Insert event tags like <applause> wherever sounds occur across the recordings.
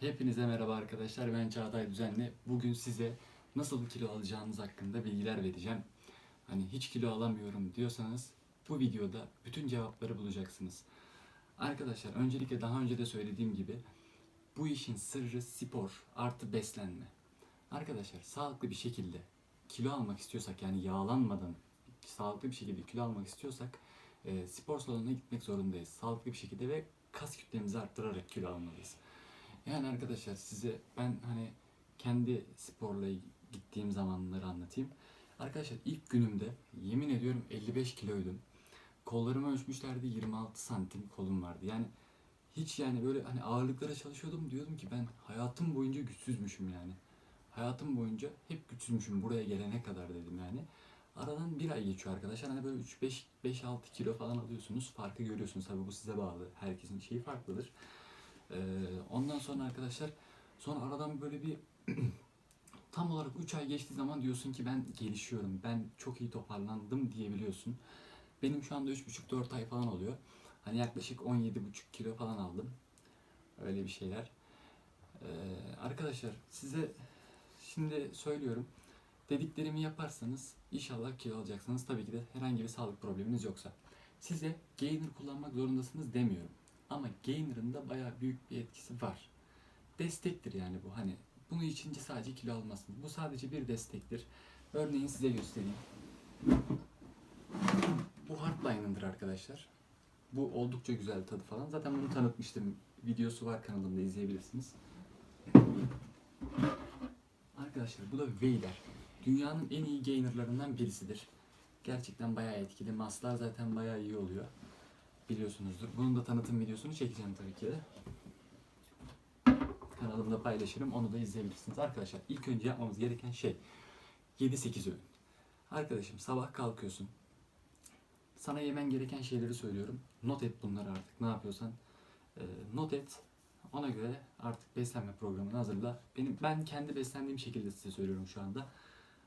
Hepinize merhaba arkadaşlar. Ben Çağatay Düzenli. Bugün size nasıl kilo alacağınız hakkında bilgiler vereceğim. Hani hiç kilo alamıyorum diyorsanız bu videoda bütün cevapları bulacaksınız. Arkadaşlar öncelikle daha önce de söylediğim gibi bu işin sırrı spor artı beslenme. Arkadaşlar sağlıklı bir şekilde kilo almak istiyorsak yani yağlanmadan sağlıklı bir şekilde kilo almak istiyorsak e, spor salonuna gitmek zorundayız. Sağlıklı bir şekilde ve kas kütlemizi arttırarak kilo almalıyız. Yani arkadaşlar size ben hani kendi sporla gittiğim zamanları anlatayım. Arkadaşlar ilk günümde yemin ediyorum 55 kiloydum. Kollarımı ölçmüşlerdi 26 santim kolum vardı. Yani hiç yani böyle hani ağırlıklara çalışıyordum diyordum ki ben hayatım boyunca güçsüzmüşüm yani. Hayatım boyunca hep güçsüzmüşüm buraya gelene kadar dedim yani. Aradan bir ay geçiyor arkadaşlar. Hani böyle 3-5-5-6 kilo falan alıyorsunuz. Farkı görüyorsunuz. Tabii bu size bağlı. Herkesin şeyi farklıdır. Ondan sonra arkadaşlar sonra aradan böyle bir <clears throat> tam olarak 3 ay geçtiği zaman diyorsun ki ben gelişiyorum. Ben çok iyi toparlandım diyebiliyorsun. Benim şu anda 3,5-4 ay falan oluyor. Hani yaklaşık 17,5 kilo falan aldım. Öyle bir şeyler. Ee, arkadaşlar size şimdi söylüyorum. Dediklerimi yaparsanız inşallah kilo alacaksınız. Tabii ki de herhangi bir sağlık probleminiz yoksa. Size gainer kullanmak zorundasınız demiyorum. Ama gainer'ın da bayağı büyük bir etkisi var. Destektir yani bu. Hani bunu içince sadece kilo almazsınız. Bu sadece bir destektir. Örneğin size göstereyim. Bu Hardline'ındır arkadaşlar. Bu oldukça güzel tadı falan. Zaten bunu tanıtmıştım. Videosu var kanalımda izleyebilirsiniz. Arkadaşlar bu da Weyler. Dünyanın en iyi gainerlarından birisidir. Gerçekten bayağı etkili. Maslar zaten bayağı iyi oluyor. Biliyorsunuzdur. Bunun da tanıtım videosunu çekeceğim tabii ki. Kanalımda paylaşırım. Onu da izleyebilirsiniz. Arkadaşlar ilk önce yapmamız gereken şey 7-8 öğün. Arkadaşım sabah kalkıyorsun. Sana yemen gereken şeyleri söylüyorum. Not et bunları artık. Ne yapıyorsan e, not et. Ona göre artık beslenme programını hazırla. Benim ben kendi beslendiğim şekilde size söylüyorum şu anda.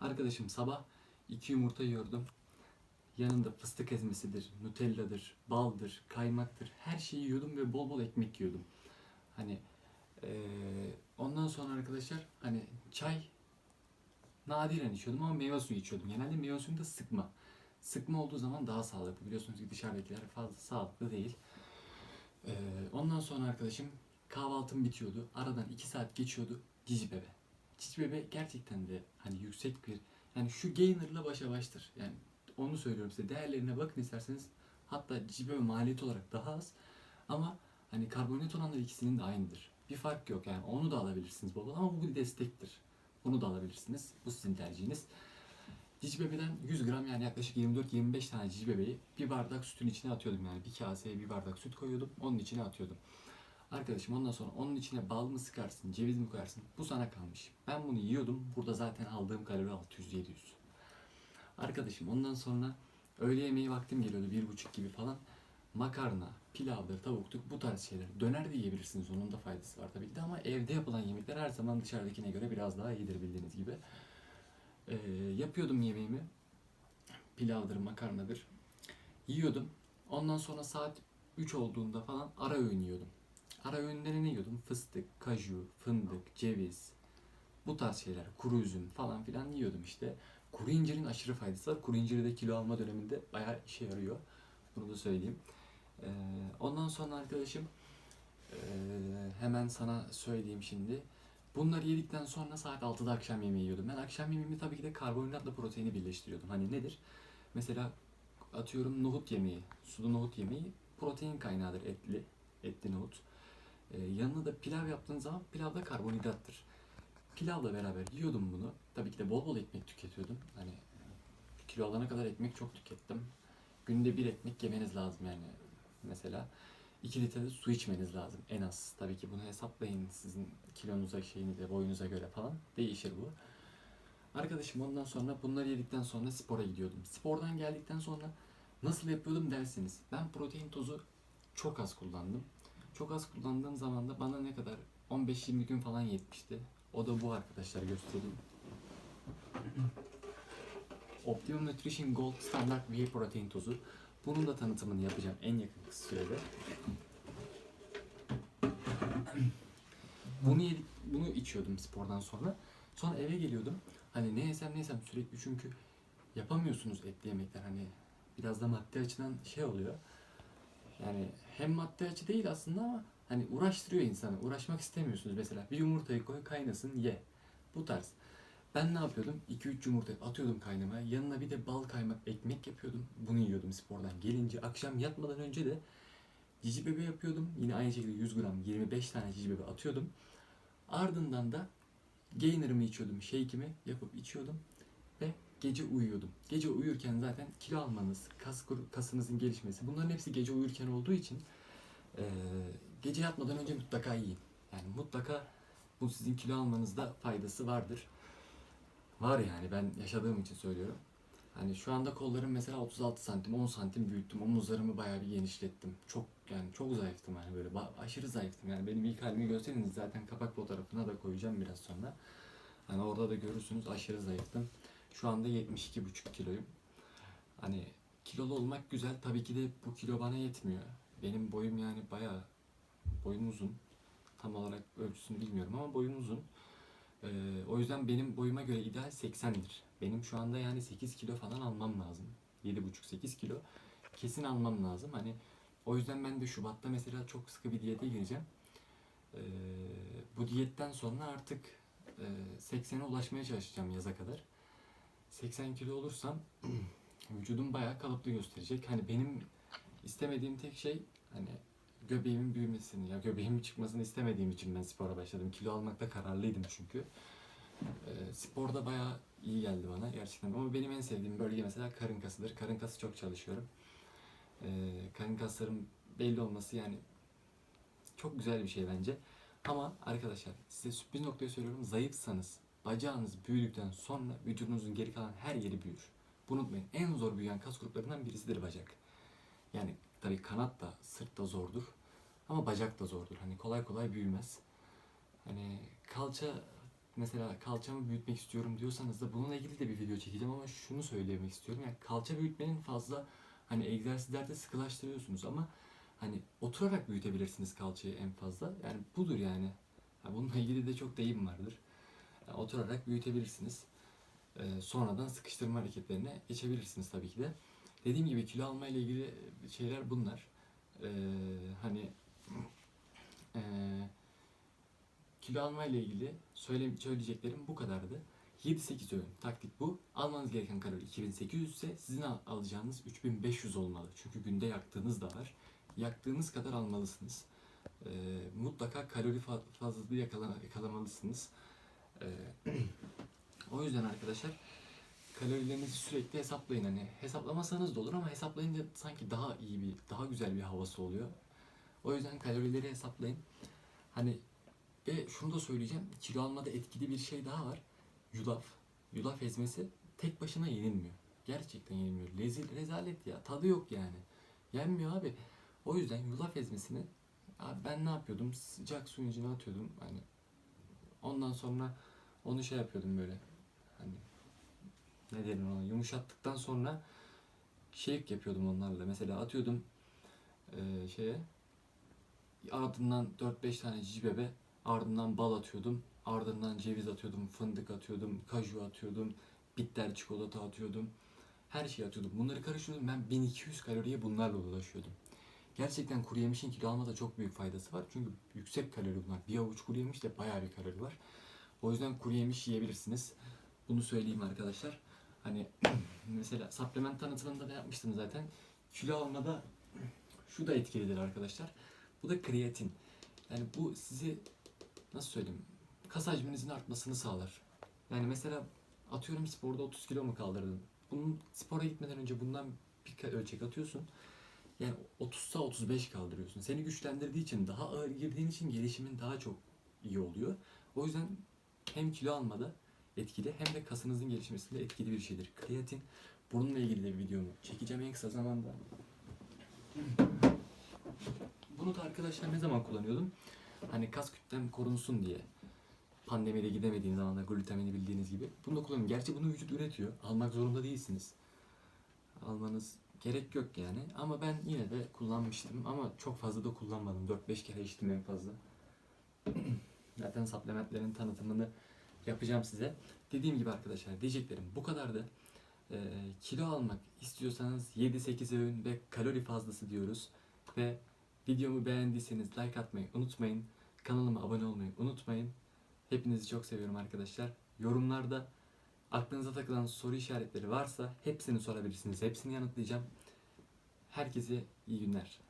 Arkadaşım sabah iki yumurta yiyordum. Yanında fıstık ezmesidir, nutelladır, baldır, kaymaktır. Her şeyi yiyordum ve bol bol ekmek yiyordum. Hani eee, ondan sonra arkadaşlar hani çay nadiren içiyordum ama meyve suyu içiyordum. Genelde meyve suyunu da sıkma. Sıkma olduğu zaman daha sağlıklı. Biliyorsunuz ki dışarıdakiler fazla sağlıklı değil. Eee, ondan sonra arkadaşım kahvaltım bitiyordu. Aradan 2 saat geçiyordu. Cici bebe. Cici bebe gerçekten de hani yüksek bir yani şu gainer'la başa baştır. Yani onu söylüyorum size. Değerlerine bakın isterseniz. Hatta cibi ve maliyet olarak daha az. Ama hani karbonhidrat oranları ikisinin de aynıdır. Bir fark yok yani. Onu da alabilirsiniz bol bol ama bu bir destektir. Onu da alabilirsiniz. Bu sizin tercihiniz. Cici bebeden 100 gram yani yaklaşık 24-25 tane cici bebeği bir bardak sütün içine atıyordum yani. Bir kaseye bir bardak süt koyuyordum. Onun içine atıyordum. Arkadaşım ondan sonra onun içine bal mı sıkarsın, ceviz mi koyarsın? Bu sana kalmış. Ben bunu yiyordum. Burada zaten aldığım kalori 600-700. Arkadaşım ondan sonra öğle yemeği vaktim geliyordu bir buçuk gibi falan. Makarna, pilavdır, tavuktur bu tarz şeyler. Döner de yiyebilirsiniz onun da faydası var tabii ki de ama evde yapılan yemekler her zaman dışarıdakine göre biraz daha iyidir bildiğiniz gibi. Ee, yapıyordum yemeğimi. Pilavdır, makarnadır. Yiyordum. Ondan sonra saat 3 olduğunda falan ara öğün yiyordum. Ara öğünleri ne yiyordum? Fıstık, kaju, fındık, ceviz, bu tarz şeyler, kuru üzüm falan filan yiyordum işte. Kuru incirin aşırı faydası var. Kuru inciri de kilo alma döneminde bayağı işe yarıyor. Bunu da söyleyeyim. Ee, ondan sonra arkadaşım ee, hemen sana söyleyeyim şimdi. Bunları yedikten sonra saat 6'da akşam yemeği yiyordum. Ben akşam yemeğimi tabii ki de karbonhidratla proteini birleştiriyordum. Hani nedir? Mesela atıyorum nohut yemeği, sulu nohut yemeği protein kaynağıdır etli, etli nohut. Ee, yanına da pilav yaptığın zaman pilav da karbonhidrattır. Pilavla beraber yiyordum bunu. Tabii ki de bol bol ekmek tüketiyordum. Hani kilo alana kadar ekmek çok tükettim. Günde bir ekmek yemeniz lazım yani. Mesela 2 litre su içmeniz lazım en az. Tabii ki bunu hesaplayın sizin kilonuza, şeyinize, boyunuza göre falan. Değişir bu. Arkadaşım ondan sonra bunları yedikten sonra spora gidiyordum. Spordan geldikten sonra nasıl yapıyordum dersiniz. Ben protein tozu çok az kullandım. Çok az kullandığım zaman da bana ne kadar 15-20 gün falan yetmişti. O da bu arkadaşlar göstereyim. Optimum Nutrition Gold Standard Whey Protein tozu. Bunun da tanıtımını yapacağım en yakın kısa sürede. Bunu bunu içiyordum spordan sonra. Sonra eve geliyordum. Hani ne yesem ne yesem sürekli çünkü yapamıyorsunuz etli yemekler hani biraz da maddi açıdan şey oluyor. Yani hem maddi açı değil aslında ama hani uğraştırıyor insanı. Uğraşmak istemiyorsunuz mesela. Bir yumurtayı koy kaynasın ye. Bu tarz. Ben ne yapıyordum? 2-3 yumurta atıyordum kaynamaya. Yanına bir de bal kaymak ekmek yapıyordum. Bunu yiyordum spordan gelince. Akşam yatmadan önce de cici bebe yapıyordum. Yine aynı şekilde 100 gram 25 tane cici bebe atıyordum. Ardından da gainer'ımı içiyordum. Shake'imi yapıp içiyordum. Ve gece uyuyordum. Gece uyurken zaten kilo almanız, kas kasınızın gelişmesi bunların hepsi gece uyurken olduğu için eee, gece yatmadan önce mutlaka yiyin. Yani mutlaka bu sizin kilo almanızda faydası vardır. Var yani ben yaşadığım için söylüyorum. Hani şu anda kollarım mesela 36 santim, 10 santim büyüttüm. Omuzlarımı bayağı bir genişlettim. Çok yani çok zayıftım hani böyle aşırı zayıftım. Yani benim ilk halimi görseniz zaten kapak fotoğrafına da koyacağım biraz sonra. Hani orada da görürsünüz aşırı zayıftım. Şu anda 72,5 kiloyum. Hani kilolu olmak güzel. Tabii ki de bu kilo bana yetmiyor. Benim boyum yani bayağı boyum uzun. Tam olarak ölçüsünü bilmiyorum ama boyum uzun. Ee, o yüzden benim boyuma göre ideal 80'dir. Benim şu anda yani 8 kilo falan almam lazım. 7,5-8 kilo kesin almam lazım. Hani o yüzden ben de Şubat'ta mesela çok sıkı bir diyete gireceğim. Ee, bu diyetten sonra artık e, 80'e ulaşmaya çalışacağım yaza kadar. 80 kilo olursam <clears throat> vücudum bayağı kalıplı gösterecek. Hani benim istemediğim tek şey hani göbeğimin büyümesini ya göbeğimin çıkmasını istemediğim için ben spora başladım. Kilo almakta kararlıydım çünkü. Ee, sporda bayağı iyi geldi bana gerçekten. Ama benim en sevdiğim bölge mesela karın kasıdır. Karın kası çok çalışıyorum. Ee, karın kaslarım belli olması yani çok güzel bir şey bence. Ama arkadaşlar size sürpriz noktayı söylüyorum. Zayıfsanız bacağınız büyüdükten sonra vücudunuzun geri kalan her yeri büyür. Bunu unutmayın. En zor büyüyen kas gruplarından birisidir bacak. Yani tabii kanat da sırt da zordur. Ama bacak da zordur. Hani kolay kolay büyümez. Hani kalça mesela kalçamı büyütmek istiyorum diyorsanız da bununla ilgili de bir video çekeceğim ama şunu söylemek istiyorum. Yani kalça büyütmenin fazla hani egzersizlerde sıkılaştırıyorsunuz ama hani oturarak büyütebilirsiniz kalçayı en fazla. Yani budur yani. Ha, bununla ilgili de çok deyim vardır. Yani oturarak büyütebilirsiniz. Ee, sonradan sıkıştırma hareketlerine geçebilirsiniz tabii ki de. Dediğim gibi kilo alma ile ilgili şeyler bunlar. Ee, hani ee, kilo alma ile ilgili söyle, söyleyeceklerim bu kadardı. 7-8 öğün taktik bu. Almanız gereken kalori 2800 ise sizin al- alacağınız 3500 olmalı. Çünkü günde yaktığınız da var. Yaktığınız kadar almalısınız. Ee, mutlaka kalori fa- fazlalığı yakala- yakalamalısınız. Ee, <clears throat> o yüzden arkadaşlar kalorilerinizi sürekli hesaplayın. Hani hesaplamasanız da olur ama hesaplayınca sanki daha iyi bir, daha güzel bir havası oluyor. O yüzden kalorileri hesaplayın. Hani ve şunu da söyleyeceğim. Kilo almada etkili bir şey daha var. Yulaf. Yulaf ezmesi tek başına yenilmiyor. Gerçekten yenilmiyor. Lezil, rezalet ya. Tadı yok yani. Yenmiyor abi. O yüzden yulaf ezmesini abi ben ne yapıyordum? Sıcak suyun içine atıyordum. Hani ondan sonra onu şey yapıyordum böyle. Hani ne denir ona yumuşattıktan sonra shake yapıyordum onlarla. Mesela atıyordum eee, şeye ardından 4-5 tane cici bebe ardından bal atıyordum. Ardından ceviz atıyordum, fındık atıyordum, kaju atıyordum, bitter çikolata atıyordum. Her şeyi atıyordum. Bunları karıştırıyordum. Ben 1200 kaloriye bunlarla ulaşıyordum. Gerçekten kuru yemişin kilo almada çok büyük faydası var. Çünkü yüksek kalori bunlar. Bir avuç kuru yemiş de bayağı bir kalori var. O yüzden kuru yemiş yiyebilirsiniz. Bunu söyleyeyim arkadaşlar. Hani <clears throat> mesela supplement tanıtımında da yapmıştım zaten. Kilo almada şu da etkilidir arkadaşlar. Bu da kreatin. Yani bu sizi nasıl söyleyeyim? Kas hacminizin artmasını sağlar. Yani mesela atıyorum sporda 30 kilo mu kaldırdın? Bunun spora gitmeden önce bundan bir ölçek atıyorsun. Yani 30'sa 35 kaldırıyorsun. Seni güçlendirdiği için, daha ağır girdiğin için gelişimin daha çok iyi oluyor. O yüzden hem kilo almada etkili hem de kasınızın gelişmesinde etkili bir şeydir. Kreatin. Bununla ilgili de bir videomu çekeceğim en kısa zamanda. Bunu da arkadaşlar ne zaman kullanıyordum? Hani kas kütlem korunsun diye. Pandemide gidemediğim zamanda glutamini bildiğiniz gibi. Bunu da kullanıyorum. Gerçi bunu vücut üretiyor. Almak zorunda değilsiniz. Almanız gerek yok yani. Ama ben yine de kullanmıştım. Ama çok fazla da kullanmadım. 4-5 kere içtim en fazla. <clears throat> Zaten supplementlerin tanıtımını yapacağım size. Dediğim gibi arkadaşlar diyeceklerim bu kadardı. Ee, kilo almak istiyorsanız 7-8 öğün ve kalori fazlası diyoruz. Ve videomu beğendiyseniz like atmayı unutmayın. Kanalıma abone olmayı unutmayın. Hepinizi çok seviyorum arkadaşlar. Yorumlarda aklınıza takılan soru işaretleri varsa hepsini sorabilirsiniz. Hepsini yanıtlayacağım. Herkese iyi günler.